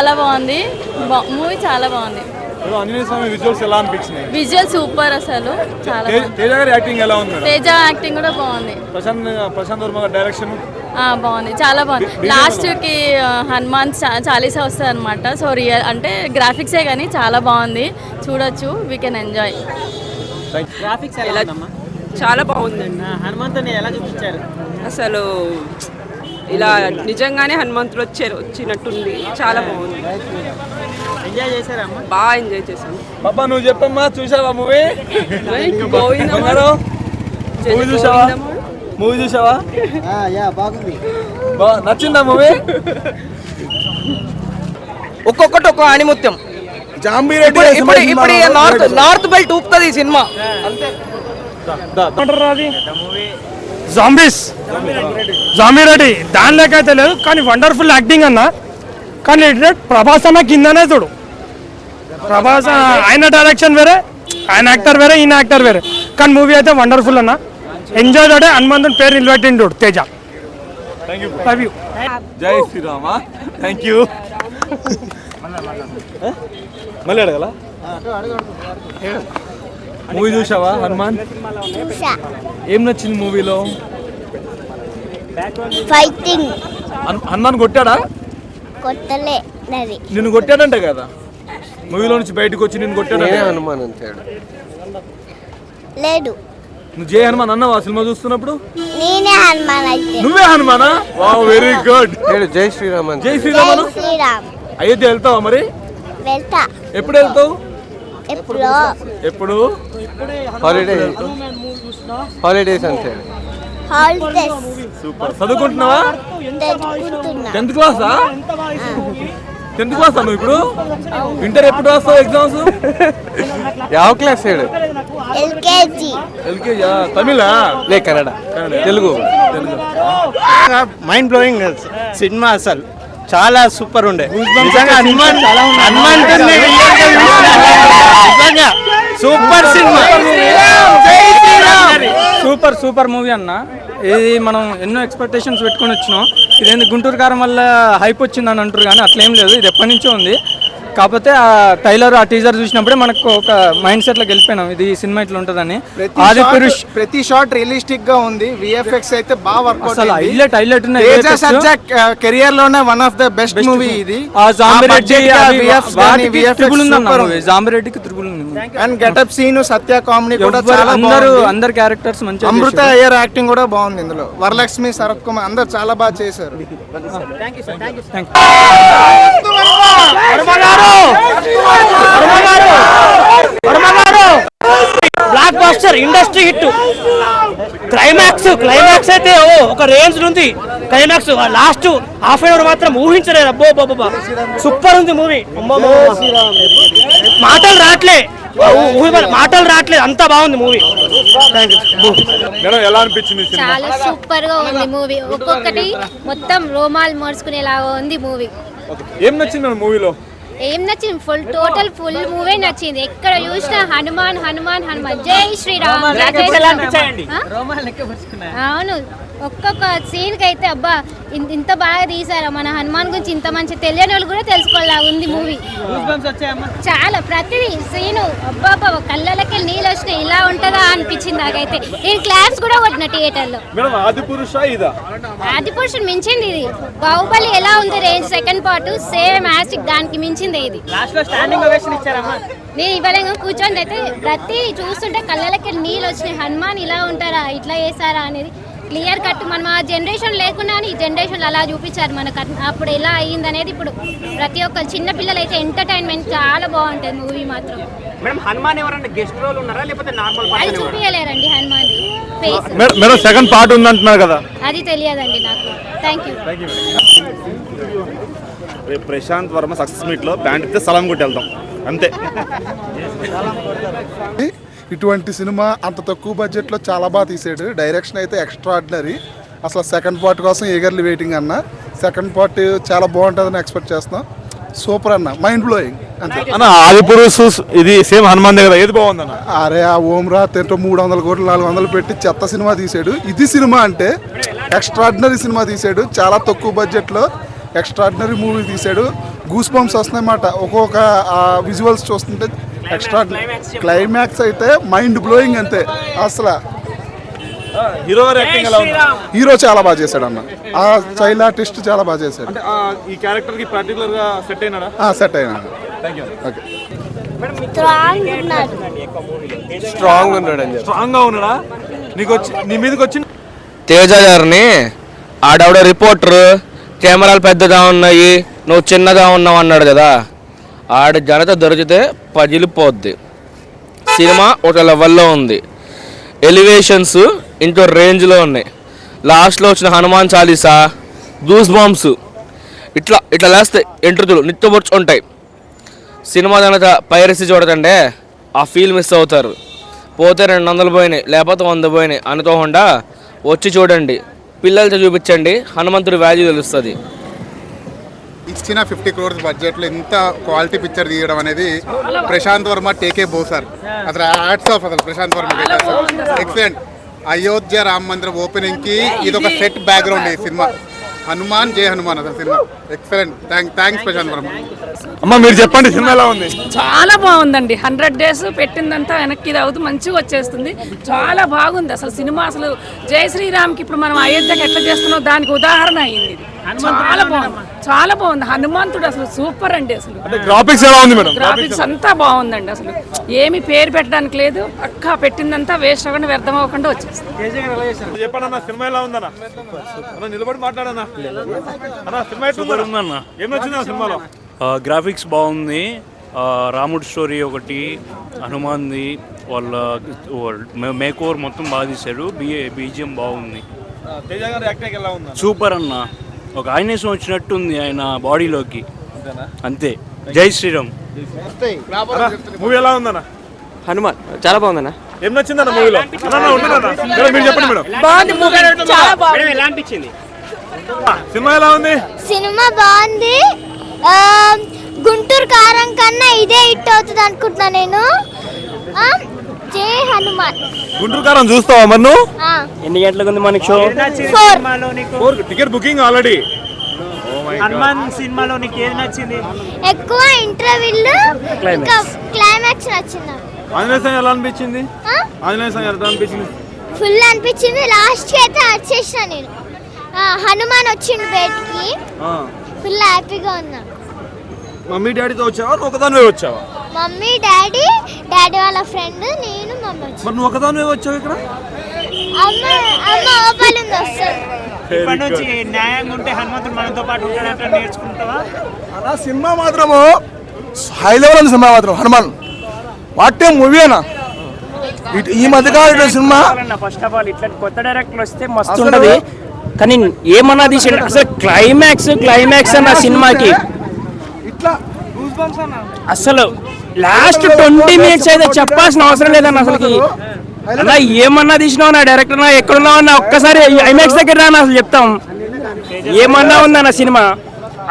చాలా బాగుంది. మూవీ చాలా బాగుంది. విజువల్ సూపర్ అసలు. చాలా బాగుంది. తేజ గారి యాక్టింగ్ ఎలా ఉంది మేడం? తేజ యాక్టింగ్ కూడా బాగుంది. ప్రశాంత్ ప్రశాంత్ వర్మ గారి డైరెక్షన్? ఆ, బాగుంది. చాలా బాగుంది. లాస్ట్కి హనుమాన్ చా- చాలీసా వస్తుంది అనమాట సో రియల్ అంటే గ్రాఫిక్సే కానీ చాలా బాగుంది. చూడొచ్చు. వీ కెన్ ఎంజాయ్ గ్రాఫిక్స్ ఎలా చాలా బాగుందండి. ఆ, హనుమంతుని ఎలా చూపించారు? అసలు ఇలా నిజంగానే హనుమంతుడు వచ్చారు వచ్చినట్టుంది. చాలా బాగుంది. ఎంజాయ్ చేశారమ్మా బాగా ఎంజాయ్ చేశాను పాపా నువ్వు చెప్పమ్మా చూసావా మూవీ. మూవీ చూసావా? మూవీ చూసావా? బా నచ్చిందా మూవీ ఒక్కొక్కటి ఒక్కో ఆణిముత్యం. జాంబీ ఇప్పుడు నార్త్ నార్త్ బెల్ట్ ఊపుతుంది ఈ సినిమా. జాంబీస్ జాంబీ రెడ్డి దాని లెక్క అయితే లేదు కానీ వండర్ఫుల్ యాక్టింగ్ అన్న. కానీ ప్రభాస్ అన్న కిందనే చూడు. ప్రభాస్ ఆయన డైరెక్షన్ వేరే ఆయన యాక్టర్ వేరే ఈయన యాక్టర్ వేరే. కానీ మూవీ అయితే వండర్ఫుల్ అన్న. ఎంజాయ్ తోటే హనుమంతుని పేరు నిలబెట్టిండు తేజ. లవ్ యూ జై శ్రీరామా. థ్యాంక్ యూ మళ్ళీ అడగల? మూవీ చూసావా హనుమాన్? ఏం నచ్చింది మూవీలో? ఫైటింగ్ హనుమాన్ కొట్టాడా? కొట్టలే నది. నిన్ను కొట్టాడంట కదా. మూవీలో నుంచి బయటకు వచ్చి నిన్ను కొట్టాడంట? హనుమాన్ అంటాడు లేడు నువ్వు జై హనుమాన్ అన్నావా సినిమా చూస్తున్నప్పుడు? నేనే హనుమాన్ అయితే. నువ్వే హనుమానా? Wow very good. జై శ్రీరామ్ జై జై శ్రీరామను శ్రీరామ్. అయోధ్య వెళ్తావా మరి? వెళ్తా. ఎప్పుడు వెళ్తావు? ఎప్పుడో? ఎప్పుడు? హాలిడే హాలిడేస్ అంటాడు హాలిడేస్ సూపర్ చదువుకుంటున్నావా? టెన్త్ క్లాసా టెన్త్ క్లాస్ నువ్వు ఇప్పుడు? ఇంటర్ ఎప్పుడు రాస్తావు ఎగ్జామ్స్ ಯಾವ క్లాస్ ఏడు ఎల్కేజీ ఎల్కేజీ తమిళ? లే Kannada Telugu Telugu mind blowing cinema అసలు చాలా సూపర్ ఉండే. Super cinema. Super super movie అన్న. ఇది మనం ఎన్నో ఎక్స్పెక్టేషన్స్ పెట్టుకొని వచ్చినాం. ఇదేంది గుంటూరు కారం వల్ల హైప్ వచ్చిందని అంటారు కానీ అట్లేం లేదు. ఇది ఎప్పటి నుంచో ఉంది. కాకపోతే ఆ టైలర్ ఆ టీజర్ చూసినప్పుడే మనకు ఒక మైండ్ సెట్లోకి వెళ్ళిపోయినాం ఇది సినిమా ఇట్లా ఉంటుందని. ఆది పురుష్ ప్రతి షాట్ రియలిస్టిక్గా ఉంది. విఎఫ్ఎక్స్ అయితే బాగా వర్కౌట్ అసలు highlight highlight Sajja కెరియర్లోనే one of the best movie ఇది. ఆ జాంబిరెడ్డి జాంబిరెడ్డికి త్రిబుల్ ఉంది and getup scene Satya comedy కూడా చాలా అందరూ అందరు క్యారెక్టర్స్ మంచిగా అమృత. అయ్యర్ యాక్టింగ్ కూడా బాగుంది ఇందులో. వరలక్ష్మి శరత్ కుమార్ అందరు చాలా బాగా చేశారు. Blockbuster industry hit climax climax అయితే ఓ ఒక రేంజ్ ఉంది. Climax last half an hour మాత్రం ఊహించలేదు. అబ్బో బాబా సూపర్ ఉంది మూవీ మాటలు రావట్లే మాటలు రావట్లేదు అంత బాగుంది మూవీ ఎలా అనిపించింది చాలా సూపర్గా ఉంది మూవీ ఒక్కొక్కటి మొత్తం రోమాలు మోసుకునేలాగా ఉంది మూవీ. ఏం నచ్చింది మూవీలో ఏం నచ్చింది? ఫుల్ టోటల్ ఫుల్ మూవీ నచ్చింది. ఎక్కడ చూసినా హనుమాన్ హనుమాన్ హనుమాన్. జై శ్రీరామ్? అవును. ఒక్కొక్క సీన్కి అయితే అబ్బా ఇంత బాగా తీసారా మన హనుమాన్ గురించి ఇంత మంచి తెలియని వాళ్ళు కూడా తెలుసుకోవాలా ఉంది మూవీ చాలా ప్రతిదీ సీను అబ్బా అబ్బా కళ్ళకి నీళ్ళు వచ్చినాయి ఇలా ఉంటుందా అనిపించింది నాకైతే. నేను క్లాప్స్ కూడా కొట్టిన థియేటర్లో. మేడం ఆది పురుష ఇదా? ఆది పురుషుడు మించింది ఇది. బాహుబలి ఎలా ఉంది రేంజ్ సెకండ్ పార్ట్ సేమ్ యాస్టిక్ దానికి మించింది ఇది. లాస్ట్లో స్టాండింగ్ ఓవేషన్ ఇచ్చారమ్మా. నేను ఇవ్వలేక కూర్చొని అయితే ప్రతి చూస్తుంటే కళ్ళకి నీళ్ళు వచ్చినాయి. హనుమాన్ ఇలా ఉంటారా ఇట్లా చేసారా అనేది క్లియర్ కట్ మనం ఆ జనరేషన్ లేకుండా ఈ జనరేషన్ అలా చూపించారు మనకు. అప్పుడు ఎలా అయ్యింది అనేది ఇప్పుడు ప్రతి ఒక్క చిన్న పిల్లలు అయితే ఎంటర్టైన్మెంట్ చాలా బాగుంటుంది మూవీ మాత్రం. మేడం హనుమాన్ ఎవరన్నా గెస్ట్ రోల్ ఉన్నారా? లేకపోతే నార్మల్ అది చూపించలేరండి హనుమాన్. మేడం సెకండ్ పార్ట్ ఉంది అంటున్నారు కదా. అది తెలియదండి నాకు. థ్యాంక్ యూ రేపు ప్రశాంత్ వర్మ సక్సెస్ మీట్లో ప్యాంట్ ఇస్తే సలాం కొట్టి వెళ్తాం. అంతే. ఇటువంటి సినిమా అంత తక్కువ బడ్జెట్లో చాలా బాగా తీసాడు. డైరెక్షన్ అయితే ఎక్స్ట్రా ఆర్డినరీ అసలు సెకండ్ పార్ట్ కోసం ఎగర్లీ వెయిటింగ్ అన్న. సెకండ్ పార్ట్ చాలా బాగుంటుందని ఎక్స్పెక్ట్ చేస్తున్నాం. సూపర్ అన్న. మైండ్ బ్లోయింగ్ అంతే. అన్న ఇది సేమ్ హనుమాన్ కదా. ఏది బాగుంది అన్న? అరే ఆ ఓం రాత్ ఏంటో మూడు వందల కోట్లు నాలుగు వందలు పెట్టి చెత్త సినిమా తీసాడు. ఇది సినిమా అంటే ఎక్స్ట్రాడినరీ సినిమా తీసాడు. చాలా తక్కువ బడ్జెట్లో ఎక్స్ట్రాడినరీ మూవీ తీసాడు. గూస్ బంప్స్ వస్తున్నాయన్నమాట. ఒక్కొక్క విజువల్స్ చూస్తుంటే ఎక్స్ట్రా క్లైమాక్స్ అయితే మైండ్ బ్లోయింగ్ అంతే. అసలు. హీరో యాక్టింగ్ ఎలా ఉంది హీరో చాలా బాగా చేశాడు అన్న. ఆ చైల్డ్ ఆర్టిస్ట్ చాలా బాగా చేశాడు. అంటే ఆ, ఈ క్యారెక్టర్కి పర్టికులర్గా సెట్ అయినాడా? సెట్ అయినా థ్యాంక్ యూ ఓకే. స్ట్రాంగ్ ఉన్నాడు. అని స్ట్రాంగ్గా ఉన్నాడా? నీకు వచ్చి నీ మీదకి వచ్చి తేజ గారిని ఆడవిడ రిపోర్టర్ కెమెరాలు పెద్దగా ఉన్నాయి నువ్వు చిన్నగా ఉన్నావు అన్నాడు కదా. ఆడ జనత దొరికితే పగిలిపోద్ది. సినిమా ఒక లెవెల్లో ఉంది. ఎలివేషన్స్ ఇంకో రేంజ్లో ఉన్నాయి. లాస్ట్లో వచ్చిన హనుమాన్ చాలీసా గూస్ బాంబ్స్ ఇట్లా ఇట్లా లేస్తే ఎంట్రుతులు నిత్యబొచ్చు ఉంటాయి. సినిమా కనుక పైరసీ చూడకంటే ఆ ఫీల్ మిస్ అవుతారు. పోతే రెండు వందలు పోయినాయి లేకపోతే వంద పోయినాయి అనుకోకుండా వచ్చి చూడండి. పిల్లలతో చూపించండి హనుమంతుడి వాల్యూ తెలుస్తుంది. ఇచ్చిన ఫిఫ్టీ క్రోర్స్ బడ్జెట్లో ఇంత క్వాలిటీ పిక్చర్ తీయడం అనేది ప్రశాంత్ వర్మ టేకే బో సార్. అసలు హ్యాట్స్ ఆఫ్ అసలు ప్రశాంత్ వర్మ ఎక్సలెంట్ అయోధ్య రామ మందిరం ఓపెనింగ్కి ఇది ఒక సెట్ బ్యాక్గ్రౌండ్ ఈ సినిమా. హనుమాన్ జై హనుమాన్ అసలు cinema. Excellent thank thanks Prashanth Varma. అమ్మ మీరు చెప్పండి సినిమా ఎలా ఉంది? చాలా బాగుందండి. హండ్రెడ్ డేస్ పెట్టిందంతా వెనక్కి అవుతూ మంచిగా వచ్చేస్తుంది. చాలా బాగుంది. అసలు సినిమా అసలు జై శ్రీరామ్కి ఇప్పుడు మనం అయోధ్యకి ఎట్లా చేస్తున్నాం దానికి ఉదాహరణ అయింది ఇది. చాలా బాగుంది. చాలా బాగుంది. హనుమంతుడు అసలు సూపర్ అండి అసలు. అంటే గ్రాఫిక్స్ ఎలా ఉంది మేడం? గ్రాఫిక్స్ అంతా బాగుందండి అసలు. ఏమి పేరు పెట్టడానికి లేదు. పక్కా పెట్టిందంతా వేస్ట్ అవ్వకుండా వ్యర్థం అవ్వకుండా వచ్చేస్తుంది. చెప్పండి అన్న సినిమా ఎలా ఉందన్న? అన్న నిలబడి మాట్లాడన్నా. గ్రాఫిక్స్ బాగుంది. రాముడి స్టోరీ ఒకటి హనుమాన్ది వాళ్ళ మేక్ ఓవర్ మొత్తం బాగా బిఏ బీజిఎం బాగుంది. సూపర్ అన్న. ఒక ఆయనేసం వచ్చినట్టుంది ఆయన బాడీలోకి. అంతే. జై శ్రీరామ్. మూవీ ఎలా ఉందన్న? హనుమాన్ చాలా బాగుందన్న. ఏం నచ్చిందన్న మూవీలో? అన్న ఉండదన్న మేడం, మీరు చెప్పండి మేడం. ఎలా అనిపించింది? సినిమా ఎలా ఉంది? సినిమా బాగుంది. ఆ, గుంటూరు కారం కన్నా ఇదే హిట్ అవుతుంది అనుకుంటున్నా నేను. ఆ, జై హనుమాన్. గుంటూరు కారం చూస్తావా మరి నువ్వు? ఎన్ని గంటలకు ఉంది మనకి show? Four. Four ticket booking already. Hanuman సినిమాలో నీకు ఏది నచ్చింది? ఎక్కువ ఇంటర్వ్యూలు ఇంకా క్లైమాక్స్ నచ్చింది. ఆంజనేయ స్వామి ఎలా అనిపించింది? ఆంజనేయ స్వామి ఎలా అనిపించింది? ఫుల్ అనిపించింది. లాస్ట్ అయితే వచ్చేసిన నేను. హనుమాన్ వచ్చిండు బయటికి. ఆ. ఫుల్ హ్యాపీగా ఉన్నా. మమ్మీ డాడీతో వచ్చావా? ఒకదానివే వచ్చావా? మమ్మీ డాడీ డాడీ వాళ్ళ ఫ్రెండ్ నేను మమ్మీ వచ్చి. మరి నువ్వు ఒకదానివే వచ్చావు ఇక్కడ? అమ్మ అమ్మ ఓపాలు ఉంది వస్తుంది ఇప్పటి నుంచి న్యాయంగా ఉంటే హనుమంతుడు మనతో పాటు ఉంటాడంటే నేర్చుకుంటావా? అన్న సినిమా మాత్రము. హై లెవెల్ ఉంది సినిమా మాత్రం హనుమాన్. వాట్ ఏ మూవీ అన్న. ఇటు- ఈ మధ్యకాలంలో సినిమా ఫస్ట్ ఆఫ్ ఆల్ ఇట్లాంటి కొత్త డైరెక్టర్ వస్తే మస్తు ఉంటది. కానీ ఏమన్నా తీసిండు? అసలు క్లైమాక్స్ క్లైమాక్స్ అన్న సినిమాకి. అసలు లాస్ట్ ట్వంటీ మినిట్స్ అయితే చెప్పాల్సిన అవసరం లేదన్న అసలుకి. అలా ఏమన్నా తీసినావు నా డైరెక్టర్ నా ఎక్కడున్నావు అన్న ఒక్కసారి ఐమాక్స్ దగ్గర రాని అసలు చెప్తాం. ఏమన్నా ఉందన్న సినిమా?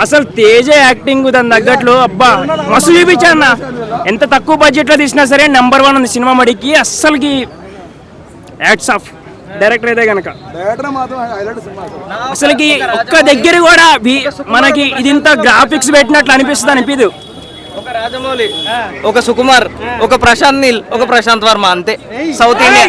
అసలు తేజ యాక్టింగ్ దాని తగ్గట్లు అబ్బా మస్తు చూపించాన్న ఎంత తక్కువ బడ్జెట్లో తీసినా సరే నెంబర్ వన్ ఉంది సినిమా మడికి. అస్సలకి యాక్ట్స్ ఆఫ్ డైరెక్టర్ అయితే కనుక థియేటర్ మాత్రం హైలైట్ సినిమా అసలుకి ఒక్క దగ్గర కూడా మనకి ఇది ఇంత గ్రాఫిక్స్ పెట్టినట్లు అనిపిస్తుంది అనిపిదు. ఒక రాజమౌళి ఒక సుకుమార్ ఒక ప్రశాంత్ నీల్ ఒక ప్రశాంత్ వర్మ అంతే. South India.